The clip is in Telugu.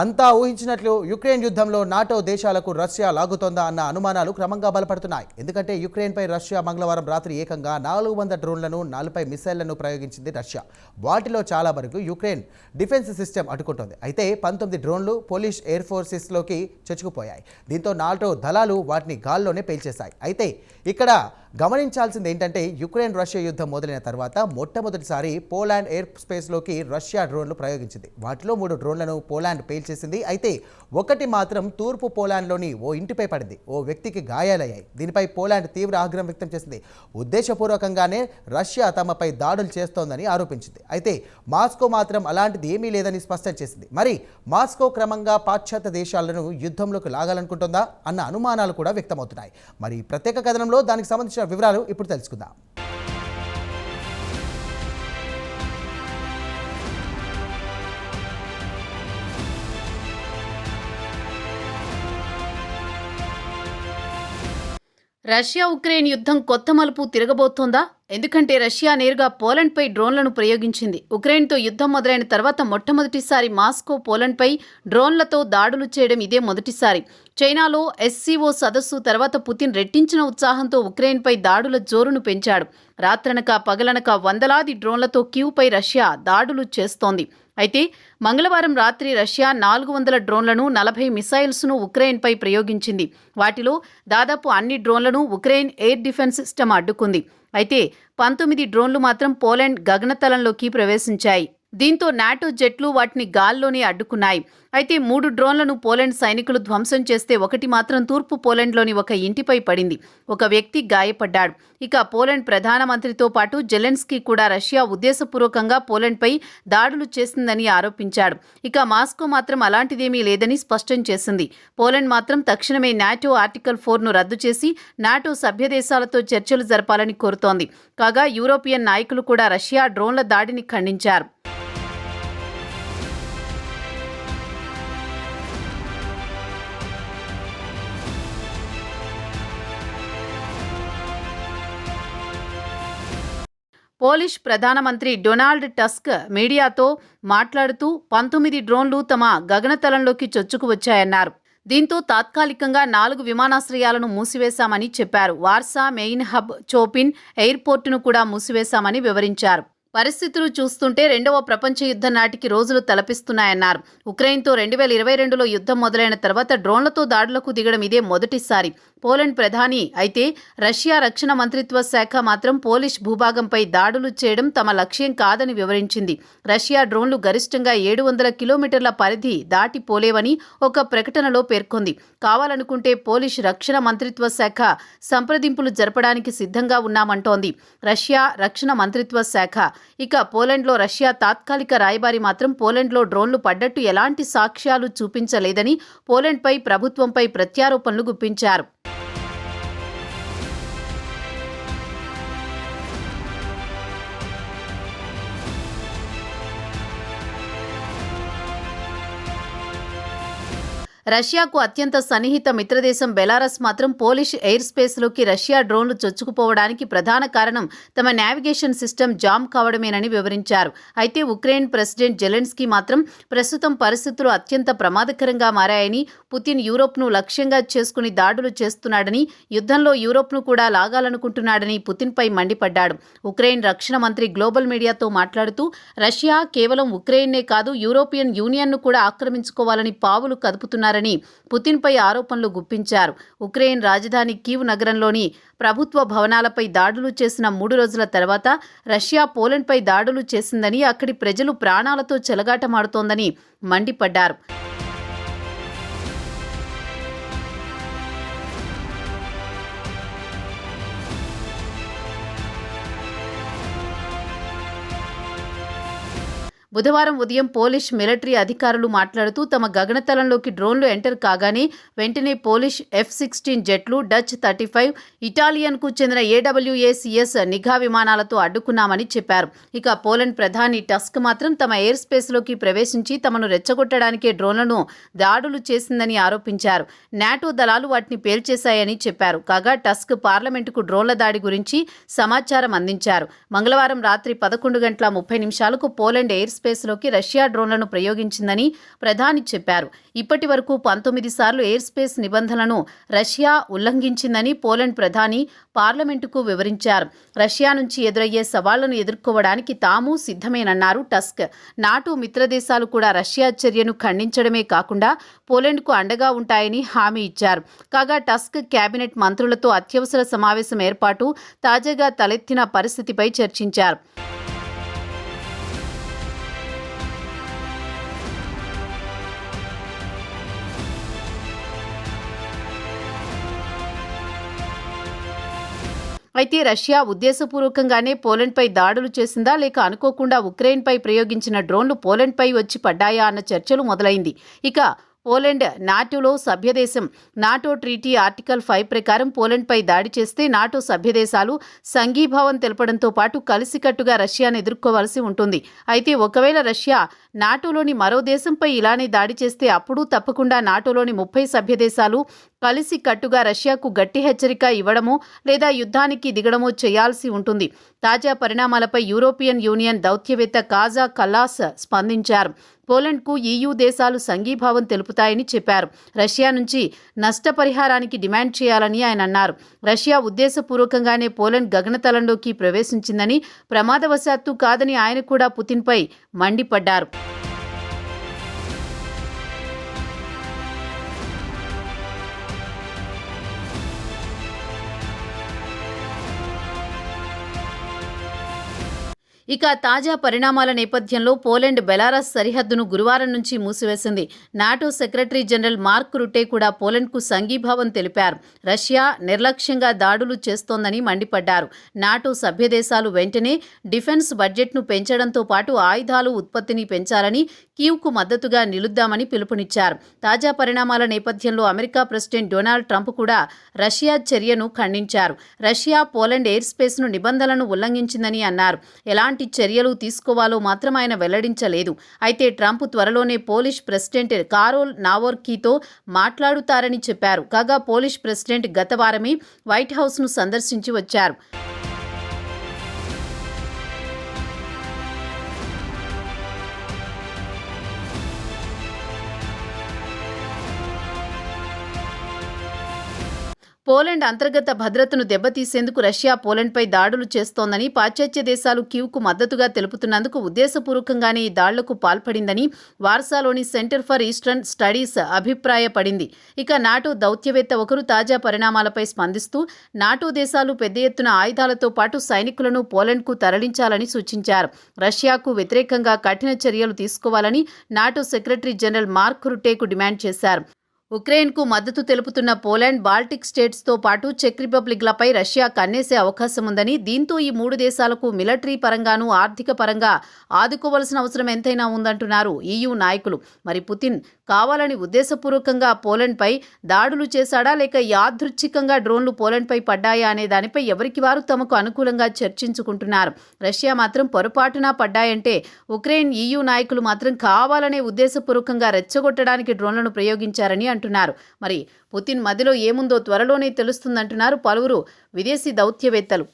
అంతా ఊహించినట్లు యుక్రెయిన్ యుద్ధంలో నాటో దేశాలకు రష్యా లాగుతోందా అన్న అనుమానాలు క్రమంగా బలపడుతున్నాయి. ఎందుకంటే యుక్రెయిన్పై రష్యా మంగళవారం రాత్రి ఏకంగా నాలుగు వంద డ్రోన్లను నలభై మిసైళ్ళను ప్రయోగించింది రష్యా. వాటిలో చాలా వరకు యుక్రెయిన్ డిఫెన్స్ సిస్టమ్ అడ్డుకుంటోంది. అయితే పంతొమ్మిది డ్రోన్లు పోలిష్ ఎయిర్ ఫోర్సెస్లోకి చొచ్చుకుపోయాయి. దీంతో నాటో దళాలు వాటిని గాల్లోనే పేల్చేశాయి. అయితే ఇక్కడ గమనించాల్సింది ఏంటంటే యుక్రెయిన్ రష్యా యుద్ధం మొదలైన తర్వాత మొట్టమొదటిసారి పోలాండ్ ఎయిర్ స్పేస్లోకి రష్యా డ్రోన్లు ప్రయోగించింది. వాటిలో మూడు డ్రోన్లను పోలాండ్ పేల్చేసింది అయితే ఒకటి మాత్రం తూర్పు పోలాండ్లోని ఓ ఇంటిపై పడింది. ఓ వ్యక్తికి గాయాలయ్యాయి. దీనిపై పోలాండ్ తీవ్ర ఆగ్రహం వ్యక్తం చేసింది. ఉద్దేశపూర్వకంగానే రష్యా తమపై దాడులు చేస్తోందని ఆరోపించింది. అయితే మాస్కో మాత్రం అలాంటిది ఏమీ లేదని స్పష్టం చేసింది. మరి మాస్కో క్రమంగా పాశ్చాత్య దేశాలను యుద్ధంలోకి లాగాలనుకుంటుందా అన్న అనుమానాలు కూడా వ్యక్తమవుతున్నాయి. మరి ప్రత్యేక కథనంలో దానికి సంబంధించిన వివరాలు ఇప్పుడు తెలుసుకుందాం. రష్యా ఉక్రెయిన్ యుద్ధం కొత్త మలుపు తిరగబోతోందా? ఎందుకంటే రష్యా నేరుగా పోలండ్పై డ్రోన్లను ప్రయోగించింది. ఉక్రెయిన్తో యుద్ధం మొదలైన తర్వాత మొట్టమొదటిసారి మాస్కో పోలండ్పై డ్రోన్లతో దాడులు చేయడం ఇదే మొదటిసారి. చైనాలో ఎస్సీఓ సదస్సు తర్వాత పుతిన్ రెట్టించిన ఉత్సాహంతో ఉక్రెయిన్పై దాడుల జోరును పెంచాడు. రాత్రనక పగలనక వందలాది డ్రోన్లతో క్యూపై రష్యా దాడులు చేస్తోంది. అయితే మంగళవారం రాత్రి రష్యా నాలుగు వందల డ్రోన్లను నలభై మిసైల్స్ను ఉక్రెయిన్పై ప్రయోగించింది. వాటిలో దాదాపు అన్ని డ్రోన్లను ఉక్రెయిన్ ఎయిర్ డిఫెన్స్ సిస్టమ్ అడ్డుకుంది. అయితే పంతొమ్మిది డ్రోన్లు మాత్రం పోలాండ్ గగనతలంలోకి ప్రవేశించాయి. దీంతో నాటో జెట్లు వాటిని గాల్లోనే అడ్డుకున్నాయి. అయితే మూడు డ్రోన్లను పోలాండ్ సైనికులు ధ్వంసం చేస్తే ఒకటి మాత్రం తూర్పు పోలాండ్లోని ఒక ఇంటిపై పడింది. ఒక వ్యక్తి గాయపడ్డాడు. ఇక పోలాండ్ ప్రధానమంత్రితో పాటు జెలెన్స్కీ కూడా రష్యా ఉద్దేశపూర్వకంగా పోలాండ్పై దాడులు చేసిందని ఆరోపించాడు. ఇక మాస్కో మాత్రం అలాంటిదేమీ లేదని స్పష్టం చేసింది. పోలాండ్ మాత్రం తక్షణమే నాటో ఆర్టికల్ ఫోర్ను రద్దు చేసి నాటో సభ్య దేశాలతో చర్చలు జరపాలని కోరుతోంది. కాగా యూరోపియన్ నాయకులు కూడా రష్యా డ్రోన్ల దాడిని ఖండించారు. పోలిష్ ప్రధానమంత్రి డొనాల్డ్ టస్క్ మీడియాతో మాట్లాడుతూ పంతొమ్మిది డ్రోన్లు తమ గగనతలంలోకి చొచ్చుకు వచ్చాయన్నారు. దీంతో తాత్కాలికంగా నాలుగు విమానాశ్రయాలను మూసివేశామని చెప్పారు. వార్సా మెయిన్ హబ్ చోపిన్ ఎయిర్పోర్టును కూడా మూసివేశామని వివరించారు. పరిస్థితులు చూస్తుంటే రెండవ ప్రపంచ యుద్ధం నాటికి రోజులు తలపిస్తున్నాయన్నారు. ఉక్రెయిన్తో రెండు వేల ఇరవై రెండులో యుద్ధం మొదలైన తర్వాత డ్రోన్లతో దాడులకు దిగడం ఇదే మొదటిసారి. పోలాండ్ ప్రధాని అయితే రష్యా రక్షణ మంత్రిత్వ శాఖ మాత్రం పోలిష్ భూభాగంపై దాడులు చేయడం తమ లక్ష్యం కాదని వివరించింది. రష్యా డ్రోన్లు గరిష్టంగా ఏడు వందల కిలోమీటర్ల పరిధి దాటిపోలేవని ఒక ప్రకటనలో పేర్కొంది. కావాలనుకుంటే పోలిష్ రక్షణ మంత్రిత్వ శాఖ సంప్రదింపులు జరపడానికి సిద్ధంగా ఉన్నామంటోంది. రష్యా రక్షణ మంత్రిత్వ శాఖ ఇక పోలాండ్లో రష్యా తాత్కాలిక రాయబారి మాత్రం పోలాండ్లో డ్రోన్లు పడ్డట్టు ఎలాంటి సాక్ష్యాలు చూపించలేదని పోలాండ్పై ప్రభుత్వంపై ప్రత్యారోపణలు గుప్పించారు. రష్యాకు అత్యంత సన్నిహిత మిత్రదేశం బెలారస్ మాత్రం పోలిష్ ఎయిర్ స్పేస్లోకి రష్యా డ్రోన్లు చొచ్చుకుపోవడానికి ప్రధాన కారణం తమ నావిగేషన్ సిస్టమ్ జామ్ కావడమేనని వివరించారు. అయితే ఉక్రెయిన్ ప్రెసిడెంట్ జెలెన్స్కీ మాత్రం ప్రస్తుతం పరిస్థితులు అత్యంత ప్రమాదకరంగా మారాయని పుతిన్ యూరోప్ను లక్ష్యంగా చేసుకుని దాడులు చేస్తున్నాడని యుద్ధంలో యూరోప్ను కూడా లాగాలనుకుంటున్నాడని పుతిన్పై మండిపడ్డాడు. ఉక్రెయిన్ రక్షణ మంత్రి గ్లోబల్ మీడియాతో మాట్లాడుతూ రష్యా కేవలం ఉక్రెయిన్నే కాదు యూరోపియన్ యూనియన్ను కూడా ఆక్రమించుకోవాలని పావులు కదుపుతున్నారు. చేస్తున్నారని పుతిన్పై ఆరోపణలు గుప్పించారు. ఉక్రెయిన్ రాజధాని కీవ్ నగరంలోని ప్రభుత్వ భవనాలపై దాడులు చేసిన మూడు రోజుల తర్వాత రష్యా పోలెండ్పై దాడులు చేసిందని అక్కడి ప్రజలు ప్రాణాలతో చెలగాటమాడుతోందని మండిపడ్డారు. బుధవారం ఉదయం పోలిష్ మిలిటరీ అధికారులు మాట్లాడుతూ తమ గగనతలంలోకి డ్రోన్లు ఎంటర్ కాగానే వెంటనే పోలిష్ ఎఫ్ సిక్స్టీన్ జెట్లు డచ్ థర్టీ ఫైవ్ ఇటాలియన్కు చెందిన ఏడబ్ల్యూఏసిఎస్ నిఘా విమానాలతో అడ్డుకున్నామని చెప్పారు. ఇక పోలండ్ ప్రధాని టస్క్ మాత్రం తమ ఎయిర్ స్పేస్లోకి ప్రవేశించి తమను రెచ్చగొట్టడానికే డ్రోన్లను దాడులు చేసిందని ఆరోపించారు. నాటో దళాలు వాటిని పేల్చేశాయని చెప్పారు. కాగా టస్క్ పార్లమెంటుకు డ్రోన్ల దాడి గురించి సమాచారం అందించారు. మంగళవారం రాత్రి పదకొండు గంటల ముప్పై నిమిషాలకు పోలండ్ ఎయిర్ స్పేస్లోకి రష్యా డ్రోన్లను ప్రయోగించిందని ప్రధాని చెప్పారు. ఇప్పటి వరకు పంతొమ్మిది సార్లు ఎయిర్ స్పేస్ నిబంధనలను రష్యా ఉల్లంఘించిందని పోలాండ్ ప్రధాని పార్లమెంటుకు వివరించారు. రష్యా నుంచి ఎదురయ్యే సవాళ్ళను ఎదుర్కోవడానికి తాము సిద్ధమేనన్నారు టస్క్. నాటో మిత్రదేశాలు కూడా రష్యా చర్యను ఖండించడమే కాకుండా పోలాండ్కు అండగా ఉంటాయని హామీ ఇచ్చారు. కాగా టస్క్ కేబినెట్ మంత్రులతో అత్యవసర సమావేశం ఏర్పాటు తాజాగా తలెత్తిన పరిస్థితిపై చర్చించారు. అయితే రష్యా ఉద్దేశపూర్వకంగానే పోలండ్పై దాడులు చేసిందా లేక అనుకోకుండా ఉక్రెయిన్పై ప్రయోగించిన డ్రోన్లు పోలండ్పై వచ్చి పడ్డాయా అన్న చర్చలు మొదలైంది. ఇక పోలెండ్ నాటోలో సభ్యదేశం నాటో ట్రీటీ ఆర్టికల్ ఫైవ్ ప్రకారం పోలాండ్పై దాడి చేస్తే నాటో సభ్యదేశాలు సంఘీభావం తెలపడంతో పాటు కలిసికట్టుగా రష్యాను ఎదుర్కోవాల్సి ఉంటుంది. అయితే ఒకవేళ రష్యా నాటోలోని మరో దేశంపై ఇలానే దాడి చేస్తే అప్పుడు తప్పకుండా నాటోలోని ముప్పై సభ్యదేశాలు కలిసి కట్టుగా రష్యాకు గట్టి హెచ్చరిక ఇవ్వడమో లేదా యుద్ధానికి దిగడమో చేయాల్సి ఉంటుంది. తాజా పరిణామాలపై యూరోపియన్ యూనియన్ దౌత్యవేత్త కాజా కల్లాస్ స్పందించారు. పోలాండ్కు ఈయూ దేశాలు సంఘీభావం తెలుపుతాయని చెప్పారు. రష్యా నుంచి నష్టపరిహారానికి డిమాండ్ చేయాలని ఆయన అన్నారు. రష్యా ఉద్దేశపూర్వకంగానే పోలాండ్ గగనతలంలోకి ప్రవేశించిందని ప్రమాదవశాత్తు కాదని ఆయన కూడా పుతిన్పై మండిపడ్డారు. ఇక తాజా పరిణామాల నేపథ్యంలో పోలాండ్ బెలారస్ సరిహద్దును గురువారం నుంచి మూసివేసింది. NATO secretary general Mark Rutte కూడా పోలాండ్కు సంఘీభావం తెలిపారు. రష్యా నిర్లక్ష్యంగా దాడులు చేస్తోందని మండిపడ్డారు. నాటో సభ్యదేశాలు వెంటనే డిఫెన్స్ బడ్జెట్ను పెంచడంతో పాటు ఆయుధాలు ఉత్పత్తిని పెంచాలని కీవ్కు మద్దతుగా నిలుద్దామని పిలుపునిచ్చారు. తాజా పరిణామాల నేపథ్యంలో అమెరికా ప్రెసిడెంట్ డొనాల్డ్ ట్రంప్ కూడా రష్యా చర్యను ఖండించారు. రష్యా పోలాండ్ ఎయిర్ స్పేస్ను నిబంధనలను ఉల్లంఘించిందని అన్నారు. ఎలాంటి చర్యలు తీసుకోవాలో మాత్రం ఆయన వెల్లడించలేదు. అయితే ట్రంప్ త్వరలోనే పోలిష్ ప్రెసిడెంట్ కారోల్ నావోర్కీతో మాట్లాడుతారని చెప్పారు. కాగా పోలిష్ ప్రెసిడెంట్ గత వారమే వైట్ హౌస్ను సందర్శించి వచ్చారు. పోలాండ్ అంతర్గత భద్రతను దెబ్బతీసేందుకు రష్యా పోలాండ్పై దాడులు చేస్తోందని పాశ్చాత్య దేశాలు కీవ్కు మద్దతుగా తెలుపుతున్నందుకు ఉద్దేశపూర్వకంగానే ఈ దాడులకు పాల్పడిందని వార్సాలోని సెంటర్ ఫర్ ఈస్టర్న్ స్టడీస్ అభిప్రాయపడింది. ఇక నాటో దౌత్యవేత్త ఒకరు తాజా పరిణామాలపై స్పందిస్తూ నాటో దేశాలు పెద్ద ఎత్తున ఆయుధాలతో పాటు సైనికులను పోలాండ్కు తరలించాలని సూచించారు. రష్యాకు వ్యతిరేకంగా కఠిన చర్యలు తీసుకోవాలని నాటో సెక్రటరీ జనరల్ మార్క్ రుటేకు డిమాండ్ చేశారు. ఉక్రెయిన్కు మద్దతు తెలుపుతున్న పోలాండ్ బాల్టిక్ స్టేట్స్తో పాటు చెక్ రిపబ్లిక్లపై రష్యా కన్నేసే అవకాశం ఉందని దీంతో ఈ మూడు దేశాలకు మిలిటరీ పరంగానూ ఆర్థిక పరంగా ఆదుకోవాల్సిన అవసరం ఎంతైనా ఉందంటున్నారు ఈయూ నాయకులు. మరి పుతిన్ కావాలని ఉద్దేశపూర్వకంగా పోలండ్పై దాడులు చేశాడా లేక యాదృచ్ఛికంగా డ్రోన్లు పోలండ్పై పడ్డాయా అనే దానిపై ఎవరికి వారు తమకు అనుకూలంగా చర్చించుకుంటున్నారు? రష్యా మాత్రం పొరపాటున పడ్డాయంటే ఉక్రెయిన్ ఈయూ నాయకులు మాత్రం కావాలనే ఉద్దేశపూర్వకంగా రెచ్చగొట్టడానికి డ్రోన్లను ప్రయోగించారని అంటున్నారు. మరి పుతిన్ మదిలో ఏముందో త్వరలోనే తెలుస్తుందంటున్నారు పలువురు విదేశీ దౌత్యవేత్తలు.